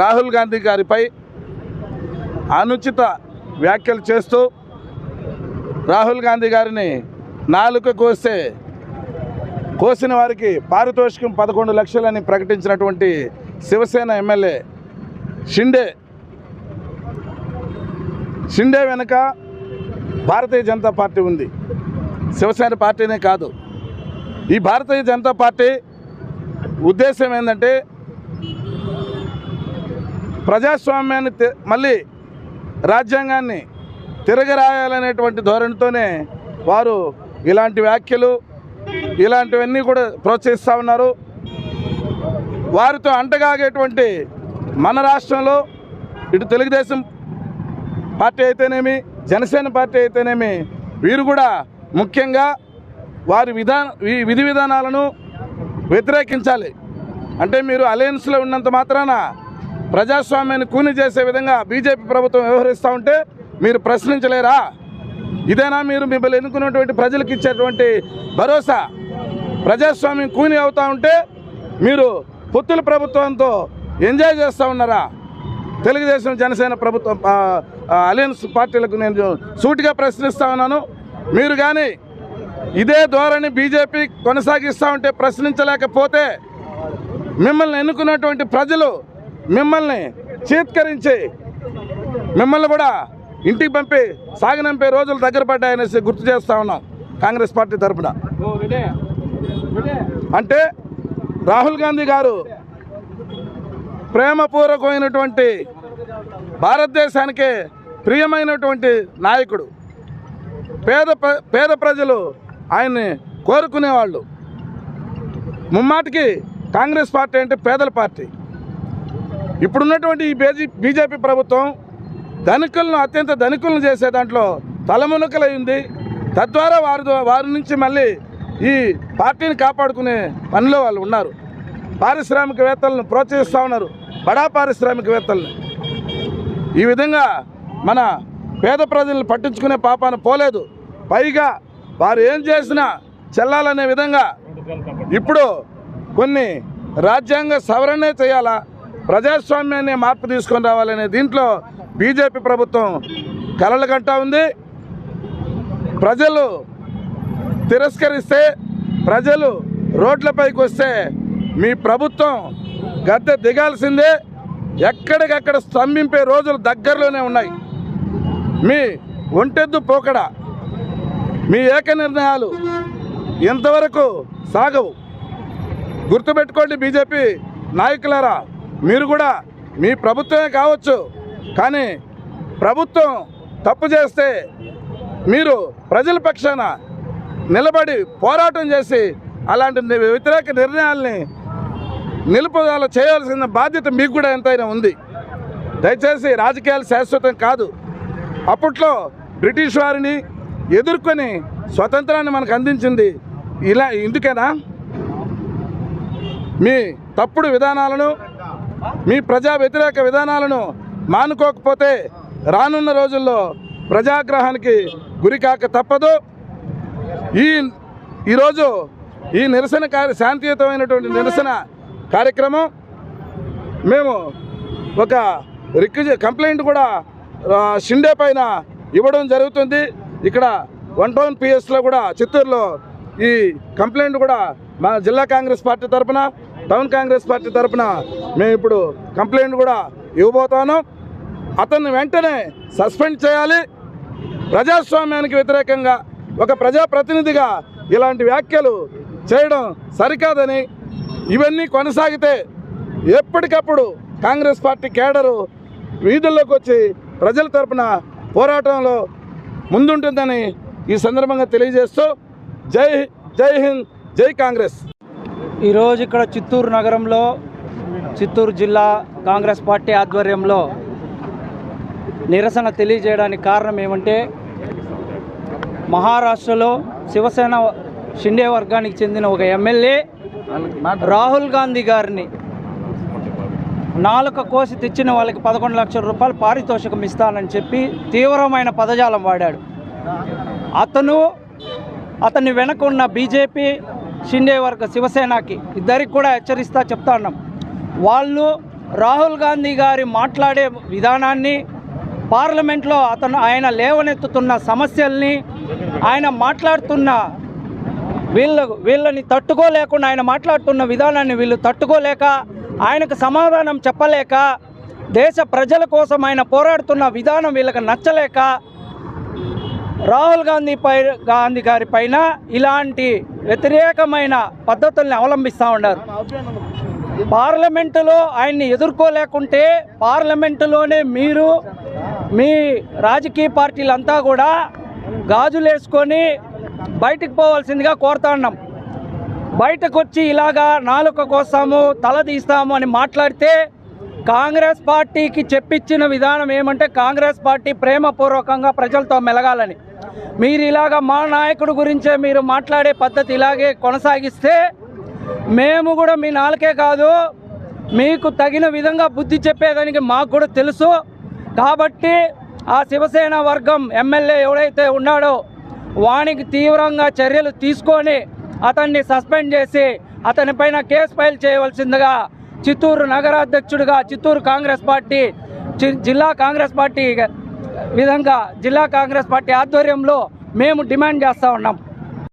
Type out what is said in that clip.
రాహుల్ గాంధీ గారిపై అనుచిత వ్యాఖ్యలు చేస్తూ రాహుల్ గాంధీ గారిని నాలుక కోస్తే కోసిన వారికి పారితోషికం పదకొండు లక్షలని ప్రకటించినటువంటి శివసేన ఎమ్మెల్యే షిండే. షిండే వెనుక భారతీయ జనతా పార్టీ ఉంది. శివసేన పార్టీనే కాదు. ఈ భారతీయ జనతా పార్టీ ఉద్దేశం ఏంటంటే ప్రజాస్వామ్యాన్ని మళ్ళీ రాజ్యాంగాన్ని తిరగరాయాలనేటువంటి ధోరణితోనే వారు ఇలాంటి వ్యాఖ్యలు ఇలాంటివన్నీ కూడా ప్రోత్సహిస్తూ ఉన్నారు. వారితో అంటగాగేటువంటి మన రాష్ట్రంలో ఇటు తెలుగుదేశం పార్టీ అయితేనేమి జనసేన పార్టీ అయితేనేమి వీరు కూడా ముఖ్యంగా వారి విధాన ఈ విధి విధానాలను వ్యతిరేకించాలి. అంటే మీరు అలయన్స్లో ఉన్నంత మాత్రాన ప్రజాస్వామ్యాన్ని కూని చేసే విధంగా బీజేపీ ప్రభుత్వం వ్యవహరిస్తూ ఉంటే మీరు ప్రశ్నించలేరా? ఇదేనా మీరు మిమ్మల్ని ఎన్నుకున్నటువంటి ప్రజలకు ఇచ్చేటువంటి భరోసా? ప్రజాస్వామ్యం కూని అవుతూ ఉంటే మీరు పొత్తుల ప్రభుత్వంతో ఎంజాయ్ చేస్తూ ఉన్నారా? తెలుగుదేశం జనసేన ప్రభుత్వం అలయన్స్ పార్టీలకు నేను సూటిగా ప్రశ్నిస్తూ ఉన్నాను. మీరు కానీ ఇదే ధోరణి బీజేపీ కొనసాగిస్తూ ఉంటే ప్రశ్నించలేకపోతే మిమ్మల్ని ఎన్నుకున్నటువంటి ప్రజలు మిమ్మల్ని చీత్కరించి మిమ్మల్ని కూడా ఇంటికి పంపి సాగనంపే రోజులు దగ్గర పడ్డాయనేసి గుర్తు చేస్తా ఉన్నాం కాంగ్రెస్ పార్టీ తరఫున అంటే రాహుల్ గాంధీ గారు ప్రేమపూర్వకమైనటువంటి భారతదేశానికే ప్రియమైనటువంటి నాయకుడు. పేద పేద ప్రజలు ఆయన్ని కోరుకునేవాళ్ళు. ముమ్మాటికి కాంగ్రెస్ పార్టీ అంటే పేదల పార్టీ. ఇప్పుడున్నటువంటి ఈ బేజీ బీజేపీ ప్రభుత్వం ధనికులను అత్యంత ధనికులను చేసే దాంట్లో తలమునకలైంది తద్వారా వారి వారి నుంచి మళ్ళీ ఈ పార్టీని కాపాడుకునే పనిలో వాళ్ళు ఉన్నారు. పారిశ్రామికవేత్తలను ప్రోత్సహిస్తూ ఉన్నారు. బడా పారిశ్రామికవేత్తలను. ఈ విధంగా మన పేద ప్రజలను పట్టించుకునే పాపాన పోలేదు. పైగా వారు ఏం చేసినా చెల్లాలనే విధంగా ఇప్పుడు కొన్ని రాజ్యాంగ సవరణే చేయాలా? ప్రజాస్వామ్యాన్ని మార్పు తీసుకొని రావాలనే దీంట్లో బీజేపీ ప్రభుత్వం కలలు కంటా ఉంది. ప్రజలు తిరస్కరిస్తే ప్రజలు రోడ్లపైకి వస్తే మీ ప్రభుత్వం గద్దె దిగాల్సిందే. ఎక్కడికక్కడ స్తంభింపే రోజులు దగ్గరలోనే ఉన్నాయి. మీ ఒంటెద్దు పోకడ మీ ఏక నిర్ణయాలు ఎంతవరకు సాగవు. గుర్తుపెట్టుకోండి బీజేపీ నాయకులారా. మీరు కూడా మీ ప్రభుత్వమే కావచ్చు. కానీ ప్రభుత్వం తప్పు చేస్తే మీరు ప్రజల పక్షాన నిలబడి పోరాటం చేసి అలాంటి వ్యతిరేక నిర్ణయాల్ని నిలుపుదల చేయాల్సిన బాధ్యత మీకు కూడా ఎంతైనా ఉంది. దయచేసి రాజకీయాలు శాశ్వతం కాదు. అప్పట్లో బ్రిటిష్ వారిని ఎదుర్కొని స్వతంత్రాన్ని మనకు అందించింది ఇలా ఇందుకేనా? మీ తప్పుడు విధానాలను మీ ప్రజా వ్యతిరేక విధానాలను మానుకోకపోతే రానున్న రోజుల్లో ప్రజాగ్రహానికి గురికాక తప్పదు. ఈ ఈరోజు ఈ నిరసన కార్య శాంతియుతమైనటువంటి నిరసన కార్యక్రమం మేము ఒక రిక్వెజ్ కంప్లైంట్ కూడా షిండే పైన ఇవ్వడం జరుగుతుంది. ఇక్కడ వన్ టౌన్ పిఎస్లో కూడా చిత్తూరులో ఈ కంప్లైంట్ కూడా మా జిల్లా కాంగ్రెస్ పార్టీ తరపున టౌన్ కాంగ్రెస్ పార్టీ తరపున మేము ఇప్పుడు కంప్లైంట్ కూడా ఇవ్వబోతాను అతన్ని వెంటనే సస్పెండ్ చేయాలి. ప్రజాస్వామ్యానికి వ్యతిరేకంగా ఒక ప్రజాప్రతినిధిగా ఇలాంటి వ్యాఖ్యలు చేయడం సరికాదని ఇవన్నీ కొనసాగితే ఎప్పటికప్పుడు కాంగ్రెస్ పార్టీ కేడరు వీధుల్లోకి వచ్చి ప్రజల తరపున పోరాటంలో ముందుంటుందని ఈ సందర్భంగా తెలియజేస్తూ జై జై హింద్ జై కాంగ్రెస్. ఈరోజు ఇక్కడ చిత్తూరు నగరంలో చిత్తూరు జిల్లా కాంగ్రెస్ పార్టీ ఆధ్వర్యంలో నిరసన తెలియజేయడానికి కారణం ఏమంటే మహారాష్ట్రలో శివసేన షిండే వర్గానికి చెందిన ఒక ఎమ్మెల్యే రాహుల్ గాంధీ గారిని నాలుక కోసి తెచ్చిన వాళ్ళకి పదకొండు లక్షల రూపాయలు పారితోషికం ఇస్తానని చెప్పి తీవ్రమైన పదజాలం వాడాడు. అతను అతన్ని వెనక ఉన్న బీజేపీ షిండే వర్గ శివసేనకి ఇద్దరికి కూడా హెచ్చరిస్తా చెప్తా ఉన్నాం. వాళ్ళు రాహుల్ గాంధీ గారి మాట్లాడే విధానాన్ని పార్లమెంట్లో అతను ఆయన లేవనెత్తుతున్న సమస్యల్ని ఆయన మాట్లాడుతున్న వీళ్ళ వీళ్ళని తట్టుకోలేకుండా ఆయన మాట్లాడుతున్న విధానాన్ని వీళ్ళు తట్టుకోలేక ఆయనకు సమాధానం చెప్పలేక దేశ ప్రజల కోసం ఆయన పోరాడుతున్న విధానం వీళ్ళకి నచ్చలేక రాహుల్ గాంధీ పై గాంధీ గారి పైన ఇలాంటి వ్యతిరేకమైన పద్ధతుల్ని అవలంబిస్తూ ఉన్నారు. పార్లమెంటులో ఆయన్ని ఎదుర్కోలేకుంటే పార్లమెంటులోనే మీరు మీ రాజకీయ పార్టీలంతా కూడా గాజులేసుకొని బయటకు పోవాల్సిందిగా కోరుతా ఉన్నాం. బయటకు వచ్చి ఇలాగా నాలుక కోస్తాము తల తీస్తాము అని మాట్లాడితే కాంగ్రెస్ పార్టీకి చెప్పించిన విధానం ఏమంటే కాంగ్రెస్ పార్టీ ప్రేమపూర్వకంగా ప్రజలతో మెలగాలని. మీరు ఇలాగా మా నాయకుడు గురించే మీరు మాట్లాడే పద్ధతి ఇలాగే కొనసాగిస్తే మేము కూడా మీ నాలుకే కాదు మీకు తగిన విధంగా బుద్ధి చెప్పేదానికి మాకు కూడా తెలుసు. కాబట్టి ఆ శివసేన వర్గం ఎమ్మెల్యే ఎవడైతే ఉన్నాడో వానికి తీవ్రంగా చర్యలు తీసుకొని అతన్ని సస్పెండ్ చేసి అతనిపైన కేసు ఫైల్ చేయవలసిందిగా చిత్తూరు నగరాధ్యక్షుడిగా చిత్తూరు కాంగ్రెస్ పార్టీ జిల్లా కాంగ్రెస్ పార్టీ విధంగా జిల్లా కాంగ్రెస్ పార్టీ ఆధ్వర్యంలో మేము డిమాండ్ చేస్తూ ఉన్నాం.